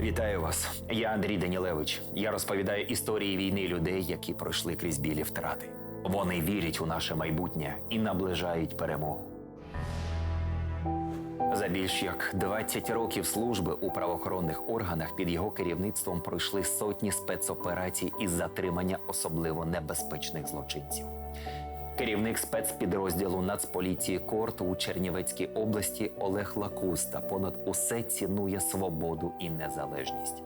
Вітаю вас. Я Андрій Данілевич. Я розповідаю історії війни людей, які пройшли крізь білі втрати. Вони вірять у наше майбутнє і наближають перемогу. За більш як 20 років служби у правоохоронних органах під його керівництвом пройшли сотні спецоперацій із затримання особливо небезпечних злочинців. Керівник спецпідрозділу Нацполіції Корт у Чернівецькій області Олег Лакуста понад усе цінує свободу і незалежність.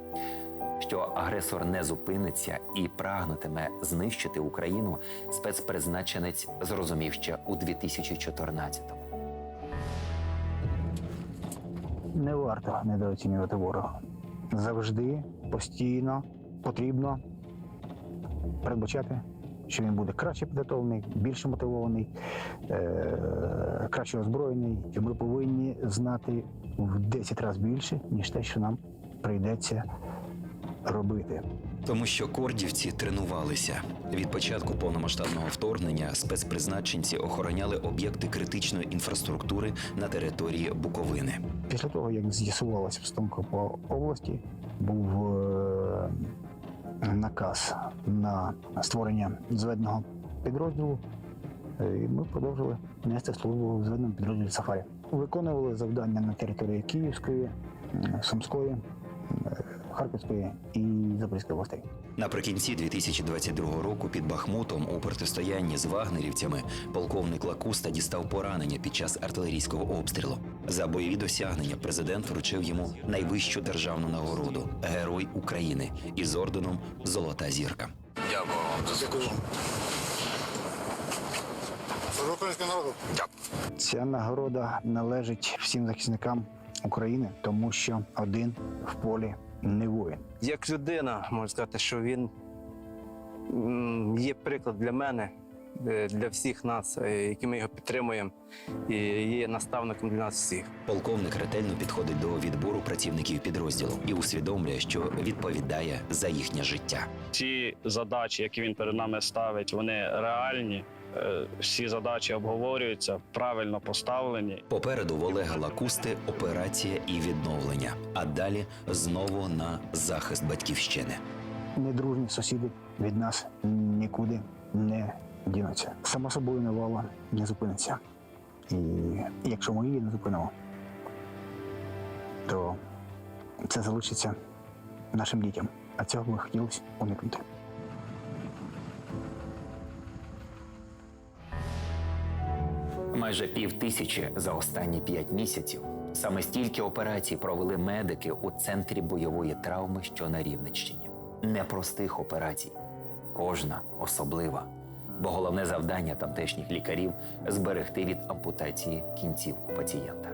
Що агресор не зупиниться і прагнутиме знищити Україну, спецпризначенець зрозумів ще у 2014-му. Не варто недооцінювати ворога. Завжди, постійно потрібно передбачати, що він буде краще підготовлений, більше мотивований, е- краще озброєний. І ми повинні знати в 10 разів більше, ніж те, що нам прийдеться робити. Тому що кордівці тренувалися від початку повномасштабного вторгнення спецпризначенці охороняли об'єкти критичної інфраструктури на території Буковини. Після того, як з'ясувалася обстановка по області, був е, наказ на створення зведеного підрозділу, е, і ми продовжили нести службу в зведеному підрозділі Сафарі. Виконували завдання на території Київської, Сумської, е, Харківської і Запорізької областей. Наприкінці 2022 року під Бахмутом у протистоянні з вагнерівцями полковник Лакуста дістав поранення під час артилерійського обстрілу. За бойові досягнення президент вручив йому найвищу державну нагороду Герой України із орденом Золота зірка. Дякую вам за службу. Дякую. Ця нагорода належить всім захисникам України, тому що один в полі не воїн. як людина, можу сказати, що він є приклад для мене, е, для всіх нас, е, які ми його підтримуємо, і є наставником для нас всіх. Полковник ретельно підходить до відбору працівників підрозділу і усвідомлює, що відповідає за їхнє життя. ці задачі, які він перед нами ставить, вони реальні. Е, Всі задачі обговорюються, правильно поставлені. Попереду в Олега Лакусти операція і відновлення, а далі знову на захист батьківщини. недружні сусіди від нас нікуди не дінуться. Само собою навала не зупиниться. І якщо ми її не зупинимо, то це залишиться нашим дітям. А цього би хотілося уникнути. Майже пів тисячі за останні п'ять місяців. Саме стільки операцій провели медики у центрі бойової травми, що на Рівненщині. Непростих операцій, кожна особлива. Бо головне завдання тамтешніх лікарів зберегти від ампутації кінцівку пацієнта.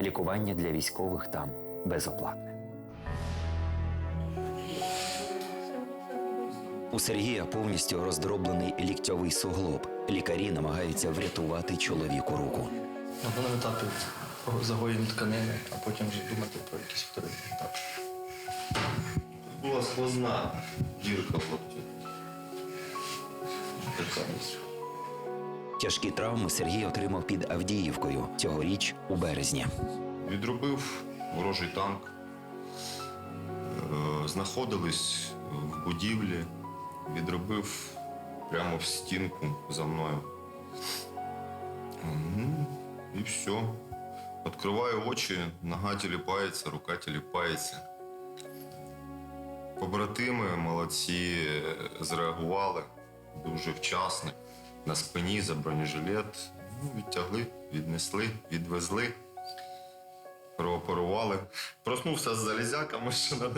Лікування для військових там безоплатне. У Сергія повністю роздроблений ліктьовий суглоб. Лікарі намагаються врятувати чоловіку руку. На даному етапі загоїмо тканини, а потім вже думати про якісь вторинні етапи. Була сквозна дірка в ось. Тяжкі травми Сергій отримав під Авдіївкою цьогоріч у березні. Відробив ворожий танк. Е, Знаходились в будівлі, відробив прямо в стінку за мною. Ну, і все. Відкриваю очі, нога тіліпається, рука тіліпається. Побратими молодці зреагували дуже вчасно. На спині за бронежилет. Ну, відтягли, віднесли, відвезли прооперували. Проснувся з залізяками, що на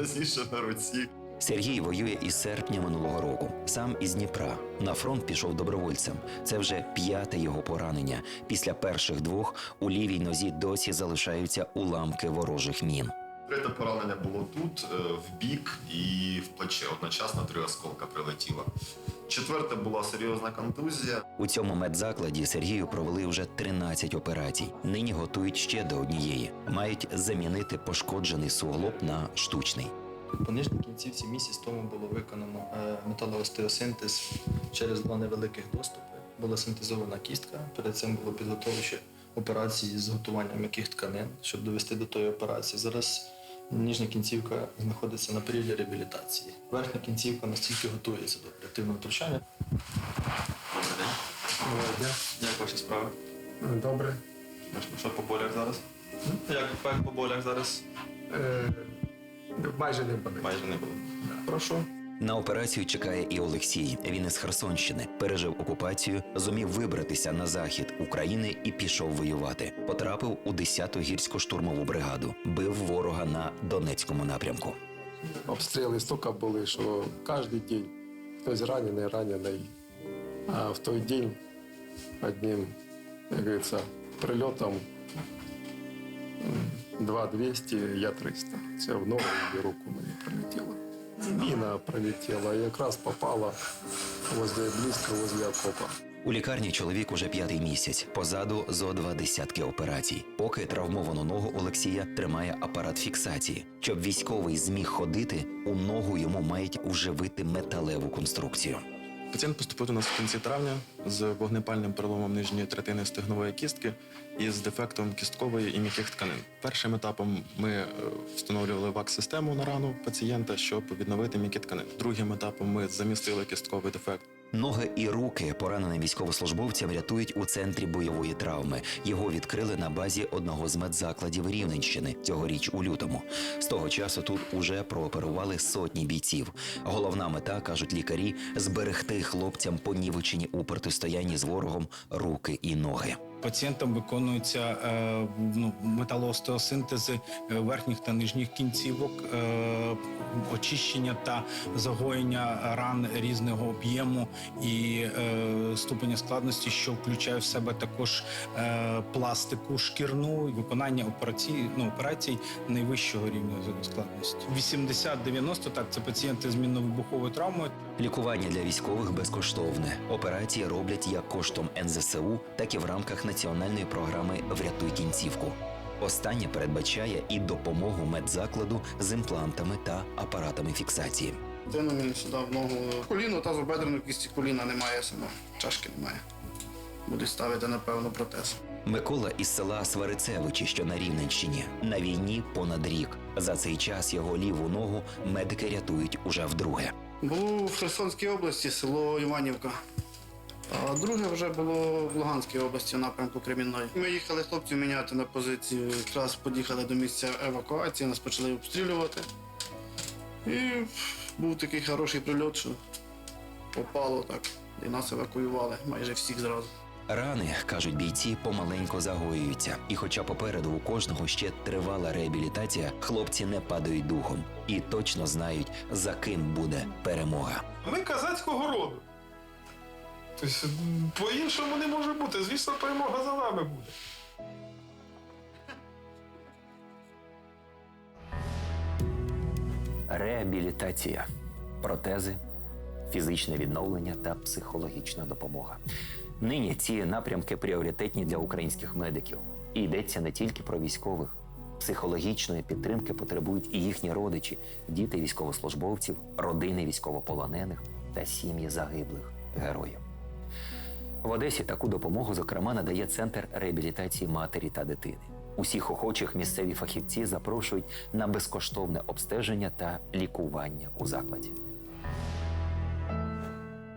на руці. Сергій воює із серпня минулого року. Сам із Дніпра. На фронт пішов добровольцем. Це вже п'яте його поранення. Після перших двох у лівій нозі досі залишаються уламки ворожих мін. Третє поранення було тут, е, в бік і в плече. Одночасно три осколка прилетіло. Четверте була серйозна контузія. У цьому медзакладі Сергію провели вже 13 операцій. Нині готують ще до однієї. Мають замінити пошкоджений суглоб на штучний. По нижній кінцівці місяць тому було виконано е, металоостеосинтез через два невеликих доступи. Була синтезована кістка. Перед цим було підготовлення операції з готуванням м'яких тканин, щоб довести до тої операції. Зараз Нижня кінцівка знаходиться на періоді реабілітації. Верхня кінцівка настільки готується до оперативного втручання. Добрий день. Як ваші справи? Добре. Що по болях зараз? Як, як по болях зараз? Е, майже не болить. Майже не було. Прошу. На операцію чекає і Олексій. Він із Херсонщини пережив окупацію, зумів вибратися на захід України і пішов воювати. Потрапив у 10-ту гірську штурмову бригаду, бив ворога на Донецькому напрямку. Обстріли стільки були, що кожен день хтось ранений, ранений. А в той день одним, як говориться, прильотом 2200, я 300. Це в ногу і руку мені прилетіло. Міна прилетіла, якраз попала возле, близько возле окопа. У лікарні чоловік уже п'ятий місяць. Позаду зо два десятки операцій. Поки травмовану ногу Олексія тримає апарат фіксації. Щоб військовий зміг ходити, у ногу йому мають вживити металеву конструкцію. Пацієнт поступив до нас в кінці травня з вогнепальним переломом нижньої третини стегнової кістки і з дефектом кісткової і м'яких тканин. Першим етапом ми е, встановлювали вак-систему на рану пацієнта, щоб відновити м'які тканини. Другим етапом ми замістили кістковий дефект. Ноги і руки пораненим військовослужбовцям рятують у центрі бойової травми. Його відкрили на базі одного з медзакладів Рівненщини цьогоріч у лютому. З того часу тут уже прооперували сотні бійців. Головна мета кажуть лікарі зберегти хлопцям понівечені у протистоянні з ворогом руки і ноги. Пацієнтам виконуються е, ну, металоостеосинтези е, верхніх та нижніх кінцівок, е, очищення та загоєння ран різного об'єму і ступеня складності, що включає в себе також пластику шкірну, і виконання операцій, ну, операцій найвищого рівня складності. 80-90 так це пацієнти з мінно-вибуховою травмою. Лікування для військових безкоштовне. Операції роблять як коштом НЗСУ, так і в рамках національної програми Врятуй кінцівку. Останнє передбачає і допомогу медзакладу з імплантами та апаратами фіксації. Дину мені сюди в ногу коліно, тазобедреної кісті коліна немає саме, чашки немає. Будуть ставити, напевно, протез. Микола із села Сварицевичі, що на Рівненщині, на війні понад рік. За цей час його ліву ногу медики рятують уже вдруге. Було в Херсонській області, село Іванівка. А друге вже було в Луганській області, в напрямку Кремінної. Ми їхали хлопців міняти на позицію. Якраз під'їхали до місця евакуації, нас почали обстрілювати. І був такий хороший прильот, що попало так. І нас евакуювали майже всіх зразу. Рани, кажуть бійці, помаленько загоюються. І хоча попереду у кожного ще тривала реабілітація, хлопці не падають духом і точно знають, за ким буде перемога. Ми казацького роду. Тобто, по-іншому не може бути. Звісно, перемога за нами буде. Реабілітація, протези, фізичне відновлення та психологічна допомога. Нині ці напрямки пріоритетні для українських медиків. І йдеться не тільки про військових. Психологічної підтримки потребують і їхні родичі, діти військовослужбовців, родини військовополонених та сім'ї загиблих героїв. В Одесі таку допомогу, зокрема, надає центр реабілітації матері та дитини. Усіх охочих місцеві фахівці запрошують на безкоштовне обстеження та лікування у закладі.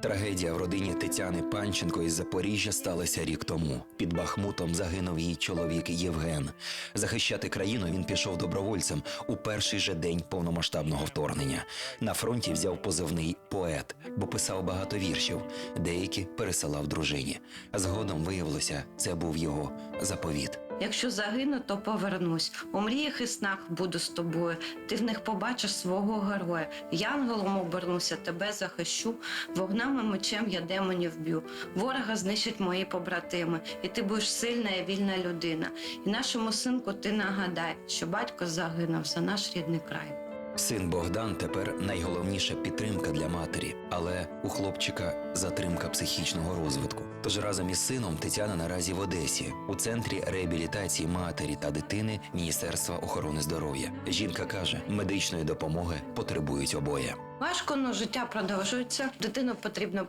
Трагедія в родині Тетяни Панченко із Запоріжжя сталася рік тому. Під Бахмутом загинув її чоловік Євген. Захищати країну він пішов добровольцем у перший же день повномасштабного вторгнення. На фронті взяв позивний поет, бо писав багато віршів. Деякі пересилав дружині. Згодом виявилося, це був його заповіт. Якщо загину, то повернусь. У мріях і снах буду з тобою. Ти в них побачиш свого героя. Янголом обернуся, тебе захищу. Вогнами мечем я демонів б'ю. Ворога знищать мої побратими, і ти будеш сильна і вільна людина. І нашому синку ти нагадай, що батько загинув за наш рідний край. Син Богдан тепер найголовніша підтримка для матері, але у хлопчика затримка психічного розвитку. Тож разом із сином Тетяна наразі в Одесі у центрі реабілітації матері та дитини Міністерства охорони здоров'я. Жінка каже, медичної допомоги потребують обоє. Важко, але життя продовжується. Дитину потрібно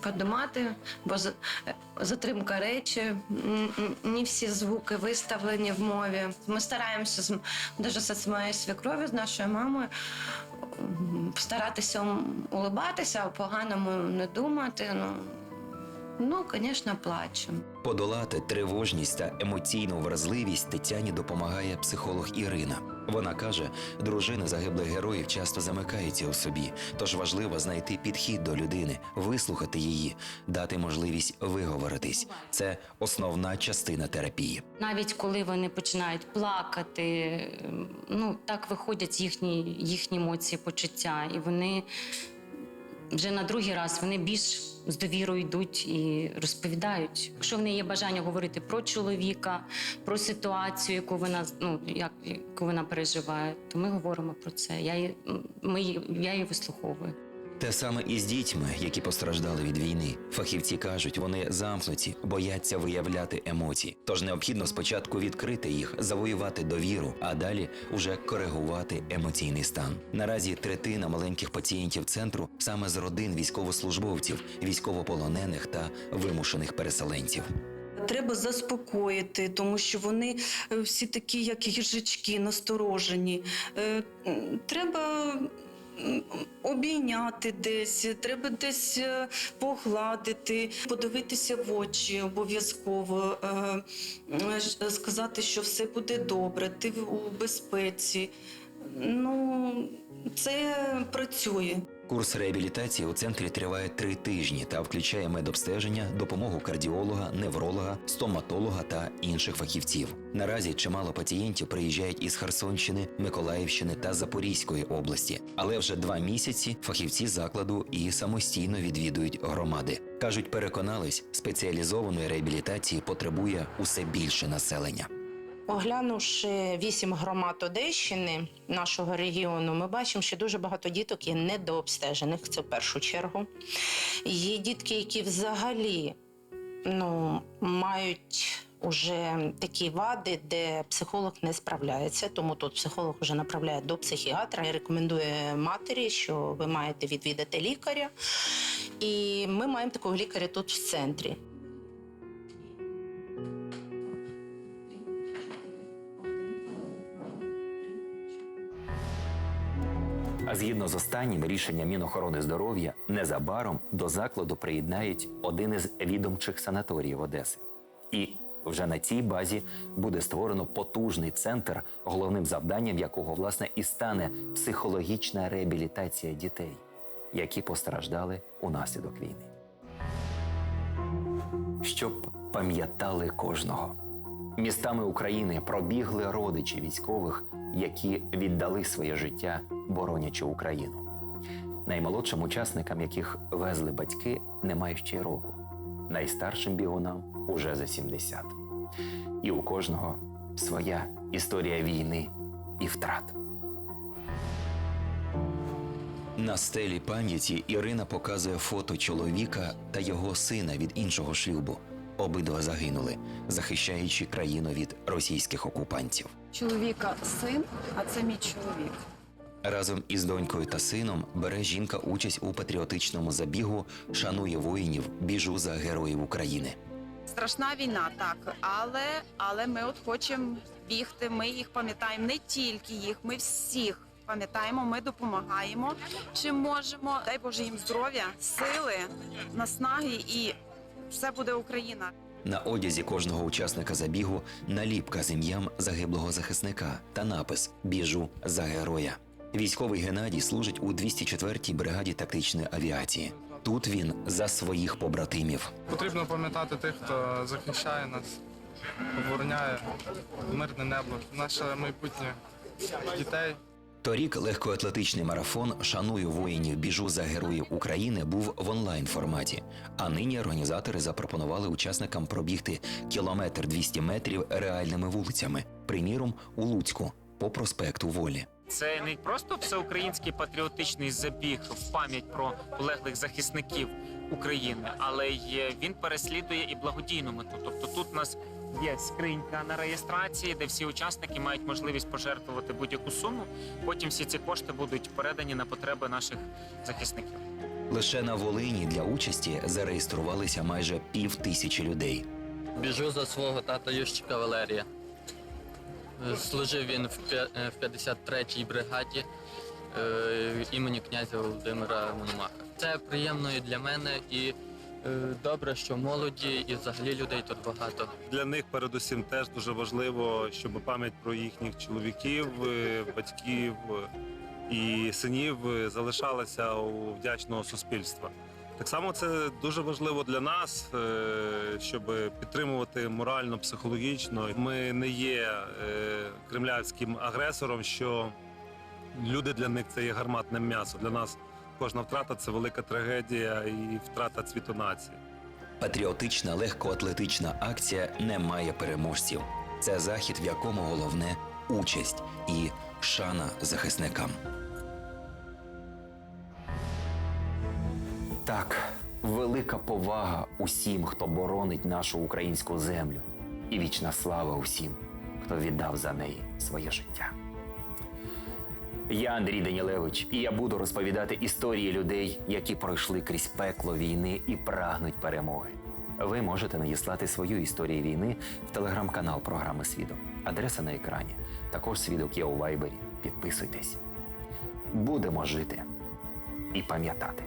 подимати, бо е, затримка речі, не всі звуки виставлені в мові. Ми стараємося навіть з моєю свекров'ю, з нашою мамою, старатися улибатися, а поганому не думати. Ну, ну звісно, плачемо. Подолати тривожність та емоційну вразливість Тетяні допомагає психолог Ірина. Вона каже, дружини загиблих героїв часто замикаються у собі, тож важливо знайти підхід до людини, вислухати її, дати можливість виговоритись. Це основна частина терапії. Навіть коли вони починають плакати, ем, ну так виходять їхні, їхні емоції, почуття, і вони вже на другий раз вони більш з довірою йдуть і розповідають. Якщо в неї є бажання говорити про чоловіка, про ситуацію, яку вона ну як яку вона переживає, то ми говоримо про це. Я її, ми, я її вислуховую. Те саме і з дітьми, які постраждали від війни. Фахівці кажуть, вони замкнуті, бояться виявляти емоції. Тож необхідно спочатку відкрити їх, завоювати довіру, а далі уже коригувати емоційний стан. Наразі третина маленьких пацієнтів центру саме з родин військовослужбовців, військовополонених та вимушених переселенців. Треба заспокоїти, тому що вони е, всі такі, як їжачки, насторожені. Е, Треба обійняти десь, треба десь е, погладити, подивитися в очі обов'язково, е, е, сказати, що все буде добре, ти у безпеці. Ну, це працює. Курс реабілітації у центрі триває три тижні та включає медобстеження, допомогу кардіолога, невролога, стоматолога та інших фахівців. Наразі чимало пацієнтів приїжджають із Херсонщини, Миколаївщини та Запорізької області, але вже два місяці фахівці закладу і самостійно відвідують громади. кажуть, переконались, спеціалізованої реабілітації потребує усе більше населення. Оглянувши вісім громад Одещини нашого регіону, ми бачимо, що дуже багато діток є недообстежених. Це в першу чергу. Є дітки, які взагалі ну, мають уже такі вади, де психолог не справляється. Тому тут психолог вже направляє до психіатра і рекомендує матері, що ви маєте відвідати лікаря. І ми маємо такого лікаря тут в центрі. А згідно з останнім рішенням Мінохорони здоров'я, незабаром до закладу приєднають один із відомчих санаторіїв Одеси. І вже на цій базі буде створено потужний центр, головним завданням якого власне і стане психологічна реабілітація дітей, які постраждали унаслідок війни. Щоб пам'ятали кожного. Містами України пробігли родичі військових, які віддали своє життя, боронячи Україну. Наймолодшим учасникам, яких везли батьки, немає ще й року. Найстаршим бігунам уже за 70. І у кожного своя історія війни і втрат. На стелі пам'яті Ірина показує фото чоловіка та його сина від іншого шлюбу. Обидва загинули, захищаючи країну від російських окупантів. Чоловіка син, а це мій чоловік. Разом із донькою та сином бере жінка участь у патріотичному забігу Шанує воїнів, біжу за героїв України. Страшна війна, так, але, але ми от хочемо бігти. Ми їх пам'ятаємо, не тільки їх, ми всіх пам'ятаємо, ми допомагаємо. Чим можемо. Дай Боже їм здоров'я, сили, наснаги і все буде Україна. На одязі кожного учасника забігу наліпка з ім'ям загиблого захисника та напис Біжу за героя. Військовий Геннадій служить у 204-й бригаді тактичної авіації. Тут він за своїх побратимів. Потрібно пам'ятати тих, хто захищає нас, обороняє мирне небо, наше майбутнє дітей. Торік легкоатлетичний марафон Шаную воїнів, біжу за героїв України був в онлайн форматі. А нині організатори запропонували учасникам пробігти кілометр 200 метрів реальними вулицями, приміром у Луцьку по проспекту Волі. Це не просто всеукраїнський патріотичний забіг в пам'ять про полеглих захисників України, але й він переслідує і благодійну мету. Тобто тут у нас є скринька на реєстрації, де всі учасники мають можливість пожертвувати будь-яку суму. Потім всі ці кошти будуть передані на потреби наших захисників. Лише на Волині для участі зареєструвалися майже пів тисячі людей. Біжу за свого тата Ющика Валерія. Е, Служив він в п'я- е, в 53-й бригаді е, імені князя Володимира Мономаха. Це приємно і для мене, і добре, що молоді, і взагалі людей тут багато. Для них передусім теж дуже важливо, щоб пам'ять про їхніх чоловіків, батьків і синів залишалася у вдячного суспільства. Так само це дуже важливо для нас, е, щоб підтримувати морально, психологічно. Ми не є е, кремлявським агресором, що люди для них це є гарматне м'ясо. Для нас кожна втрата це велика трагедія і втрата цвіту нації. Патріотична легкоатлетична акція не має переможців. Це захід, в якому головне участь і шана захисникам. Так, велика повага усім, хто боронить нашу українську землю, і вічна слава усім, хто віддав за неї своє життя. Я Андрій Данілевич, і я буду розповідати історії людей, які пройшли крізь пекло війни і прагнуть перемоги. Ви можете надіслати свою історію війни в телеграм-канал програми Свідок. Адреса на екрані. Також свідок є у вайбері. Підписуйтесь. Будемо жити і пам'ятати.